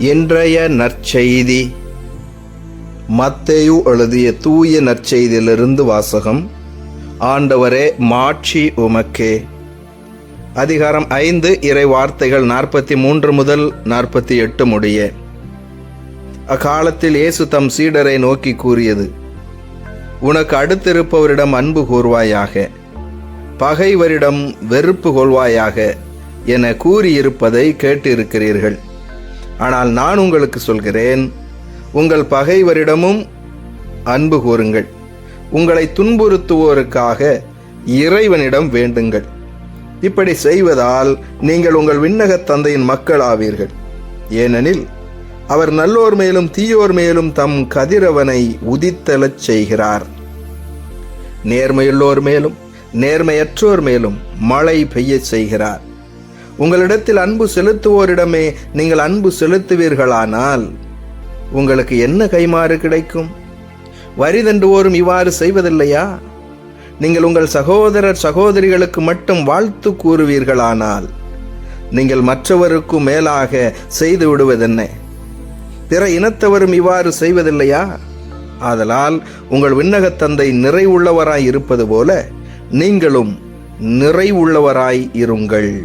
இன்றைய நற்செய்தி. மத்தேயு எழுதிய தூய நற்செய்தியிலிருந்து வாசகம் ஆண்டவரே மாட்சி உமக்கே. அதிகாரம் ஐந்து இறை வார்த்தைகள் நாற்பத்தி மூன்று முதல் நாற்பத்தி எட்டு முடிய. அக்காலத்தில் இயேசு தம் சீடரை நோக்கி கூறியது உனக்கு அடுத்திருப்பவரிடம் அன்பு கூர்வாயாக பகைவரிடம் வெறுப்பு கொள்வாயாக என கூறியிருப்பதை கேட்டிருக்கிறீர்கள். ஆனால் நான் உங்களுக்கு சொல்கிறேன் உங்கள் பகைவரிடமும் அன்பு கூறுங்கள். உங்களை துன்புறுத்துவோருக்காக இறைவனிடம் வேண்டுங்கள். இப்படி செய்வதால் நீங்கள் உங்கள் விண்ணக தந்தையின் மக்களாவீர்கள். ஏனெனில் அவர் நல்லோர் மேலும் தீயோர் மேலும் தம் கதிரவனை உதித்தலச் செய்கிறார். நேர்மையுள்ளோர் மேலும் நேர்மையற்றோர் மேலும் மழை பெய்யச் செய்கிறார். உங்களிடத்தில் அன்பு செலுத்துவோரிடமே நீங்கள் அன்பு செலுத்துவீர்களானால் உங்களுக்கு என்ன கைமாறு கிடைக்கும்? வரி தண்டுவோரும் இவ்வாறு செய்வதில்லையா? நீங்கள் உங்கள் சகோதரர் சகோதரிகளுக்கு மட்டும் வாழ்த்து கூறுவீர்களானால் நீங்கள் மற்றவருக்கும் மேலாக செய்து விடுவதென்ன? பிற இனத்தவரும் இவ்வாறு செய்வதில்லையா? ஆதலால் உங்கள் விண்ணகத் தந்தை நிறைவுள்ளவராய் இருப்பது போல நீங்களும் நிறைவுள்ளவராய் இருங்கள்.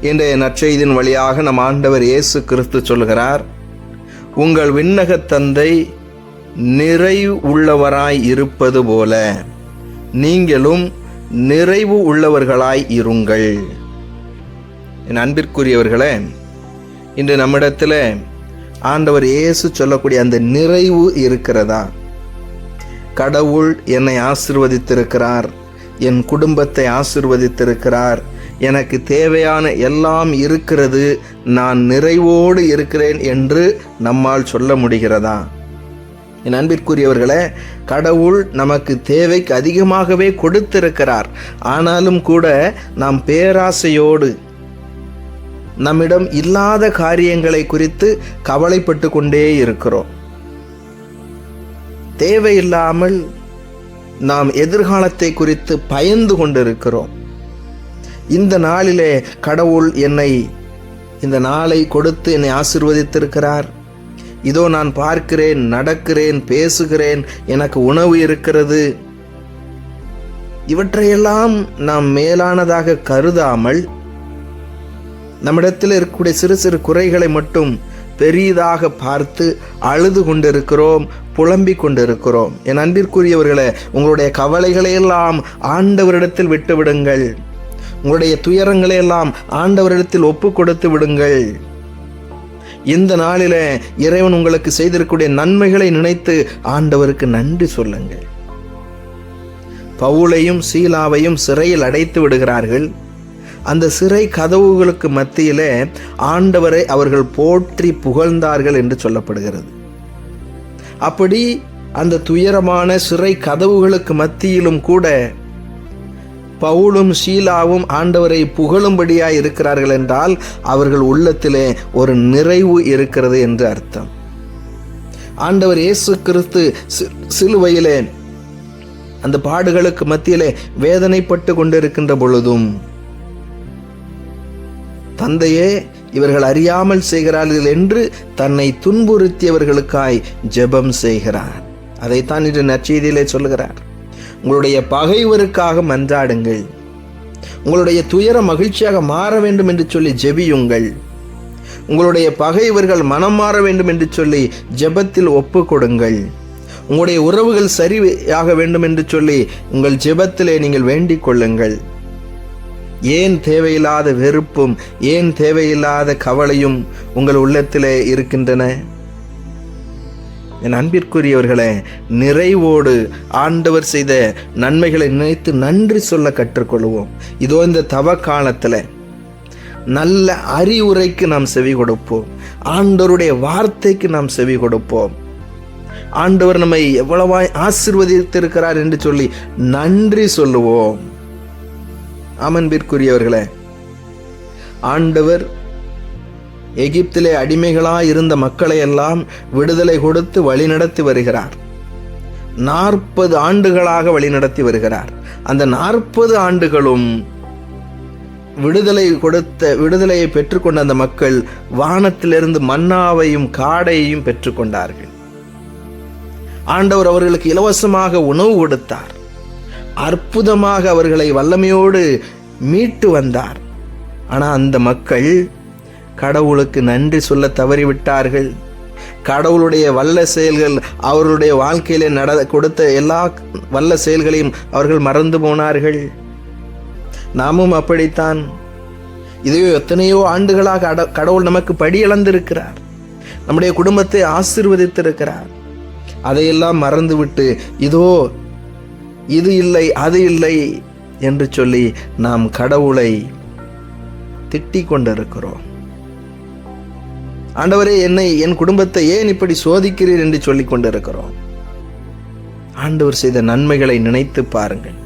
இன்றைய நற்செய்தின் வழியாக நம் ஆண்டவர் இயேசு கிறிஸ்து சொல்கிறார் உங்கள் விண்ணகத் தந்தை நிறைவு உள்ளவராய் இருப்பது போல நீங்களும் நிறைவு உள்ளவர்களாய் இருங்கள். என் அன்பிற்குரியவர்களே இன்று நம்மிடத்தில் ஆண்டவர் இயேசு சொல்லக்கூடிய அந்த நிறைவு இருக்கிறதா? கடவுள் என்னை ஆசிர்வதித்திருக்கிறார் என் குடும்பத்தை ஆசிர்வதித்திருக்கிறார் எனக்கு தேவையான எல்லாம் இருக்கிறது நான் நிறைவோடு இருக்கிறேன் என்று நம்மால் சொல்ல முடிகிறதா? என் அன்பிற்குரியவர்களே கடவுள் நமக்கு தேவைக்கு அதிகமாகவே கொடுத்திருக்கிறார். ஆனாலும் கூட நாம் பேராசையோடு நம்மிடம் இல்லாத காரியங்களை குறித்து கவலைப்பட்டு கொண்டே இருக்கிறோம். தேவையில்லாமல் நாம் எதிர்காலத்தை குறித்து பயந்து கொண்டிருக்கிறோம். இந்த நாளிலே கடவுள் என்னை இந்த நாளை கொடுத்து என்னை ஆசிர்வதித்திருக்கிறார். இதோ நான் பார்க்கிறேன் நடக்கிறேன் பேசுகிறேன் எனக்கு உணவு இருக்கிறது. இவற்றையெல்லாம் நாம் மேலானதாக கருதாமல் நம்மிடத்தில் இருக்கக்கூடிய சிறு சிறு குறைகளை மட்டும் பெரியதாக பார்த்து அழுது கொண்டிருக்கிறோம் புலம்பிக் கொண்டிருக்கிறோம். என் அன்பிற்குரியவர்களே உங்களுடைய கவலைகளை எல்லாம் ஆண்டவரிடத்தில் விட்டுவிடுங்கள். உங்களுடைய துயரங்களை எல்லாம் ஆண்டவரிடத்தில் ஒப்பு கொடுத்து விடுங்கள். இந்த நாளில இறைவன் உங்களுக்கு செய்திருக்கக்கூடிய நன்மைகளை நினைத்து ஆண்டவருக்கு நன்றி சொல்லுங்கள். பவுலையும் சீலாவையும் சிறையில் அடைத்து விடுகிறார்கள். அந்த சிறை கதவுகளுக்கு மத்தியிலே ஆண்டவரை அவர்கள் போற்றி புகழ்ந்தார்கள் என்று சொல்லப்படுகிறது. அப்படி அந்த துயரமான சிறை கதவுகளுக்கு மத்தியிலும் கூட பவுலும் ஷீலாவும் ஆண்டவரை புகழும்படியாய் இருக்கிறார்கள் என்றால் அவர்கள் உள்ளத்திலே ஒரு நிறைவு இருக்கிறது என்று அர்த்தம். ஆண்டவர் இயேசு கிறிஸ்து சிலுவையிலே அந்த பாடுகளுக்கு மத்தியிலே வேதனைப்பட்டு கொண்டிருக்கின்ற பொழுதும் தந்தையே இவர்கள் அறியாமல் செய்கிறார்கள் என்று தன்னை துன்புறுத்தியவர்களுக்காய் ஜெபம் செய்கிறார். அதைத்தான் இன்று நற்செய்தியிலே சொல்லுகிறார். உங்களுடைய பகைவருக்காக மன்றாடுங்கள். உங்களுடைய துயர மகிழ்ச்சியாக மாற வேண்டும் என்று சொல்லி ஜெபியுங்கள். உங்களுடைய பகைவர்கள் மனம் மாற வேண்டும் என்று சொல்லி ஜெபத்தில் ஒப்பு கொடுங்கள் உங்களுடைய உறவுகள் சரியாக வேண்டும் என்று சொல்லி உங்கள் ஜெபத்திலே நீங்கள் வேண்டிக் கொள்ளுங்கள். ஏன் தேவையில்லாத வெறுப்பும் ஏன் தேவையில்லாத கவலையும் உங்கள் உள்ளத்திலே இருக்கின்றன? என் அன்பிற்குரியவர்களை நிறைவோடு ஆண்டவர் செய்த நன்மைகளை நினைத்து நன்றி சொல்ல கற்றுக்கொள்வோம். இதோ இந்த தவ காலத்தில் நல்ல அறிவுரைக்கு நாம் செவி கொடுப்போம். ஆண்டவருடைய வார்த்தைக்கு நாம் செவி கொடுப்போம். ஆண்டவர் நம்மை எவ்வளவாய் ஆசிர்வதித்திருக்கிறார் என்று சொல்லி நன்றி சொல்லுவோம். அமன்பிற்குரியவர்களே ஆண்டவர் எகிப்திலே அடிமைகளாய் இருந்த மக்களையெல்லாம் விடுதலை கொடுத்து வழிநடத்தி வருகிறார். நாற்பது ஆண்டுகளாக வழிநடத்தி வருகிறார். அந்த நாற்பது ஆண்டுகளும் விடுதலை கொடுத்த விடுதலையை பெற்றுக்கொண்ட அந்த மக்கள் வானத்திலிருந்து மன்னாவையும் காடையையும் பெற்றுக்கொண்டார்கள். ஆண்டவர் அவர்களுக்கு இலவசமாக உணவு கொடுத்தார். அற்புதமாக அவர்களை வல்லமையோடு மீட்டு வந்தார். ஆனால் அந்த மக்கள் கடவுளுக்கு நன்றி சொல்ல தவறிவிட்டார்கள். கடவுளுடைய வல்ல செயல்கள் அவர்களுடைய வாழ்க்கையிலே நட கொடுத்த எல்லா வல்ல செயல்களையும் அவர்கள் மறந்து போனார்கள். நாமும் அப்படித்தான். இதையோ எத்தனையோ ஆண்டுகளாக கடவுள் நமக்கு படி இழந்திருக்கிறார் நம்முடைய குடும்பத்தை ஆசீர்வதித்திருக்கிறார். அதையெல்லாம் மறந்துவிட்டு இதோ இது இல்லை அது இல்லை என்று சொல்லி நாம் கடவுளை திட்டிக் கொண்டிருக்கிறோம். ஆண்டவரே என்னை என் குடும்பத்தை ஏன் இப்படி சோதிக்கிறீர் என்று சொல்லிக் கொண்டிருக்கிறோம்? ஆண்டவர் செய்த நன்மைகளை நினைத்து பாருங்கள்.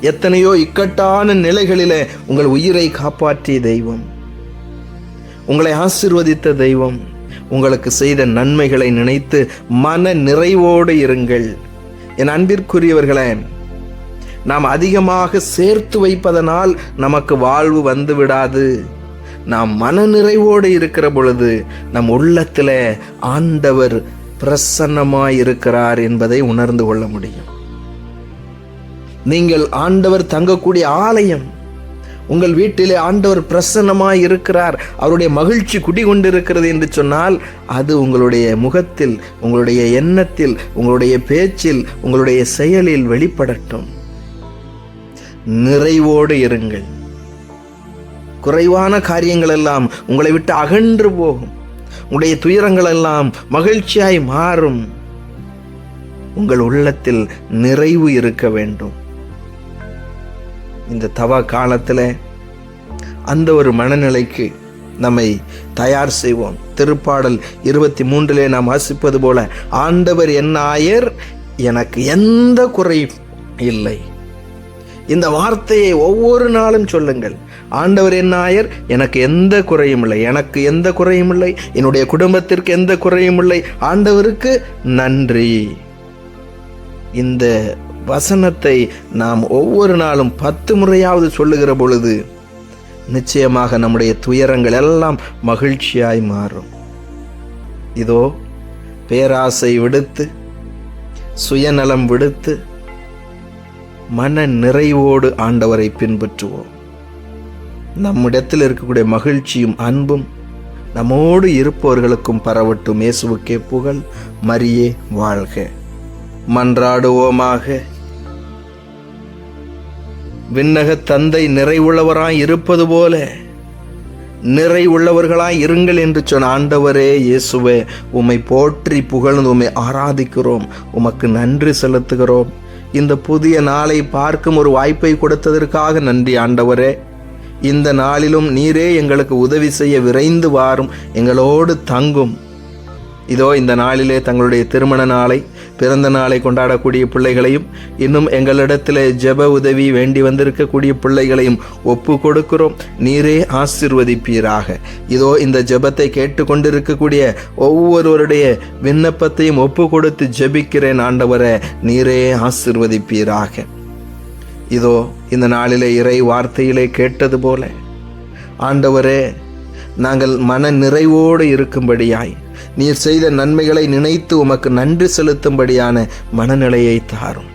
எத்தனையோ இக்கட்டான நிலைகளில உங்கள் உயிரை காப்பாற்றிய தெய்வம் உங்களை ஆசிர்வதித்த தெய்வம் உங்களுக்கு செய்த நன்மைகளை நினைத்து மன நிறைவோடு இருங்கள். என் அன்பிற்குரியவர்களே நாம் அதிகமாக சேர்த்து வைப்பதனால் நமக்கு வாழ்வு வந்து விடாது. நாம் மன நிறைவோடு இருக்கிற பொழுது நம் உள்ளத்தில் ஆண்டவர் பிரசன்னமாய் இருக்கிறார் என்பதை உணர்ந்து கொள்ள முடியும். நீங்கள் ஆண்டவர் தங்கக்கூடிய ஆலயம் உங்கள் வீட்டிலே ஆண்டவர் பிரசன்னமாய் இருக்கிறார் அவருடைய மகிழ்ச்சி குடிகொண்டிருக்கிறது என்று சொன்னால் அது உங்களுடைய முகத்தில் உங்களுடைய எண்ணத்தில் உங்களுடைய பேச்சில் உங்களுடைய செயலில் வெளிப்படட்டும். நிறைவோடு இருங்கள். குறைவான காரியங்கள் எல்லாம் உங்களை விட்டு அகன்று போகும். உங்களுடைய துயரங்கள் எல்லாம் மகிழ்ச்சியாய் மாறும். உங்கள் உள்ளத்தில் நிறைவு இருக்க வேண்டும். இந்த தவ காலத்தில் அந்த ஒரு மனநிலைக்கு நம்மை தயார் செய்வோம். திருப்பாடல் இருபத்தி மூன்றிலே நாம் வாசிப்பது போல ஆண்டவர் என் ஆயர் எனக்கு எந்த குறையும் இல்லை. இந்த வார்த்தையை ஒவ்வொரு நாளும் சொல்லுங்கள். ஆண்டவர் என் நாயர் எனக்கு எந்த குறையும் இல்லை. எனக்கு எந்த குறையும் இல்லை. என்னுடைய குடும்பத்திற்கு எந்த குறையும் இல்லை. ஆண்டவருக்கு நன்றி. இந்த வசனத்தை நாம் ஒவ்வொரு நாளும் பத்து முறையாவது சொல்லுகிற பொழுது நிச்சயமாக நம்முடைய துயரங்கள் எல்லாம் மகிழ்ச்சியாய் மாறும். இதோ பேராசை விடுத்து சுயநலம் விடுத்து மன நிறைவோடு ஆண்டவரை பின்பற்றுவோம். நம்மிடத்தில் இருக்கக்கூடிய மகிழ்ச்சியும் அன்பும் நம்மோடு இருப்பவர்களுக்கும் பரவட்டும். இயேசுவுக்கே புகழ் மரியே வாழ்க. மன்றாடுவோமாக. விண்ணக தந்தை நிறைவுள்ளவராய் இருப்பது போல நிறை உள்ளவர்களாய் இருங்கள் என்று சொன்ன ஆண்டவரே இயேசுவே உம்மை போற்றி புகழ்ந்து உம்மை ஆராதிக்கிறோம். உமக்கு நன்றி செலுத்துகிறோம். இந்த புதிய நாளை பார்க்கும் ஒரு வாய்ப்பை கொடுத்ததற்காக நன்றி ஆண்டவரே. இந்த நாளிலும் நீரே எங்களுக்கு உதவி செய்ய விரைந்து வாரும் எங்களோடு தங்கும். இதோ இந்த நாளிலே தங்களுடைய திருமண நாளை பிறந்த நாளை கொண்டாடக்கூடிய பிள்ளைகளையும் இன்னும் எங்களிடத்திலே ஜெப உதவி வேண்டி வந்திருக்கக்கூடிய பிள்ளைகளையும் ஒப்பு கொடுக்கிறோம். நீரே ஆசிர்வதிப்பீராக. இதோ இந்த ஜெபத்தை கேட்டுக்கொண்டிருக்கக்கூடிய ஒவ்வொருவருடைய விண்ணப்பத்தையும் ஒப்பு கொடுத்து ஜெபிக்கிறேன் ஆண்டவரை நீரே ஆசிர்வதிப்பீராக. இதோ இந்த நாளிலே இறை வார்த்தையிலே கேட்டது போல ஆண்டவரே நாங்கள் மன நிறைவோடு இருக்கும்படியாய் நீர் செய்த நன்மைகளை நினைத்து உமக்கு நன்றி செலுத்தும்படியான மனநிலையை தாரும்.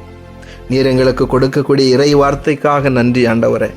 நீர் எங்களுக்கு கொடுக்கக்கூடிய இறை வார்த்தைக்காக நன்றி ஆண்டவரே.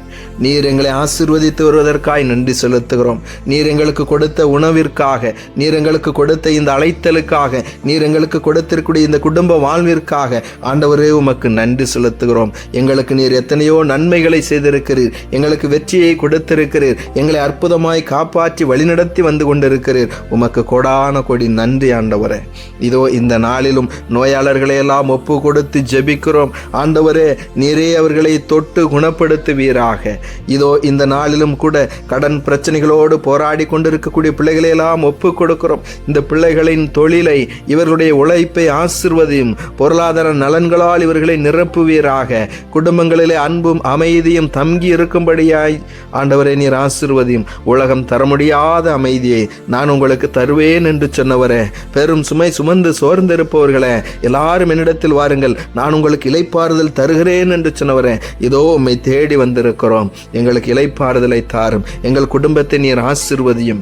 நீர் எங்களை ஆசிர்வதித்து வருவதற்காய் நன்றி செலுத்துகிறோம். நீர் எங்களுக்கு கொடுத்த உணவிற்காக நீர் எங்களுக்கு கொடுத்த இந்த அழைத்தலுக்காக நீர் எங்களுக்கு கொடுத்திருக்கூடிய இந்த குடும்ப வாழ்விற்காக ஆண்டவரே உமக்கு நன்றி செலுத்துகிறோம். எங்களுக்கு நீர் எத்தனையோ நன்மைகளை செய்திருக்கிறீர். எங்களுக்கு வெற்றியை கொடுத்திருக்கிறீர். எங்களை அற்புதமாய் காப்பாற்றி வழிநடத்தி வந்து கொண்டிருக்கிறீர். உமக்கு கொடான கொடி நன்றி ஆண்டவரே. இதோ இந்த நாளிலும் நோயாளர்களை எல்லாம் ஒப்பு கொடுத்து ஜெபிக்கிறோம். ஆண்டவரே நீரே அவர்களை தொட்டு குணப்படுத்துவீராக. இதோ இந்த நாளிலும் கூட கடன் பிரச்சனைகளோடு போராடி கொண்டிருக்கக்கூடிய பிள்ளைகளை எல்லாம் ஒப்பு கொடுக்கிறோம் இந்த பிள்ளைகளின் தொழிலை இவர்களுடைய உழைப்பை ஆசிர்வதியும் பொருளாதார நலன்களால் இவர்களை நிரப்புவீராக. குடும்பங்களிலே அன்பும் அமைதியும் தங்கி இருக்கும்படியாய் ஆண்டவரை நீர் ஆசிர்வதியும் உலகம் தர முடியாத அமைதியை நான் உங்களுக்கு தருவேன் என்று சொன்னவரே. பெரும் சுமை சுமந்து சோர்ந்திருப்பவர்களே எல்லாரும் என்னிடத்தில் வாருங்கள். நான் உங்களுக்கு இலைப்பாறுதல் தருகிறேன் என்று சொன்னவரே இதோ உம்மை தேடி வந்திருக்கிறோம். எங்களுக்கு இலைப்பாறுதலை தாரும். எங்கள் குடும்பத்தை நீர் ஆசிர்வதியும்.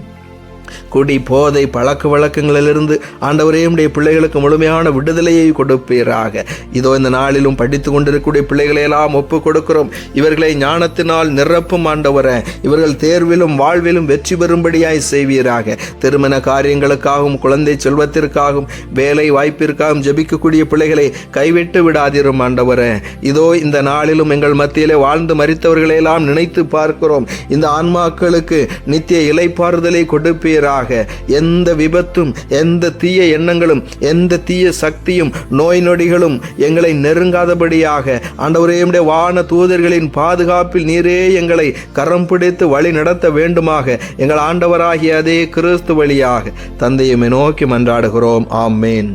குடி போதை பழக்க வழக்கங்களிலிருந்து ஆண்டவரே உடைய பிள்ளைகளுக்கு முழுமையான விடுதலையை கொடுப்பீராக. இதோ இந்த நாளிலும் படித்து கொண்டிருக்கக்கூடிய பிள்ளைகளை எல்லாம் ஒப்பு கொடுக்கிறோம். இவர்களை ஞானத்தினால் நிரப்பும் ஆண்டவரே இவர்கள் தேர்விலும் வாழ்விலும் வெற்றி பெறும்படியாய் செய்வீராக. திருமண காரியங்களுக்காகவும் குழந்தை செல்வத்திற்காகவும் வேலை வாய்ப்பிற்காகவும் ஜெபிக்கக்கூடிய பிள்ளைகளை கைவிட்டு விடாதிரும் ஆண்டவரே. இதோ இந்த நாளிலும் எங்கள் மத்தியிலே வாழ்ந்து மறித்தவர்களையெல்லாம் நினைத்து பார்க்கிறோம். இந்த ஆன்மாக்களுக்கு நித்திய இலைப்பாறுதலை கொடுப்பீராக. எந்த விபத்தும் எந்த தீய எண்ணங்களும் எந்த தீய சக்தியும் நோய் நொடிகளும் எங்களை நெருங்காதபடியாக ஆண்டவரே வான தூதர்களின் பாதுகாப்பில் நீரே எங்களை கரம் பிடித்து வழி நடத்த வேண்டுமாக எங்கள் ஆண்டவராகிய அதே கிறிஸ்து வழியாக தந்தையுமே நோக்கி மன்றாடுகிறோம். ஆமேன்.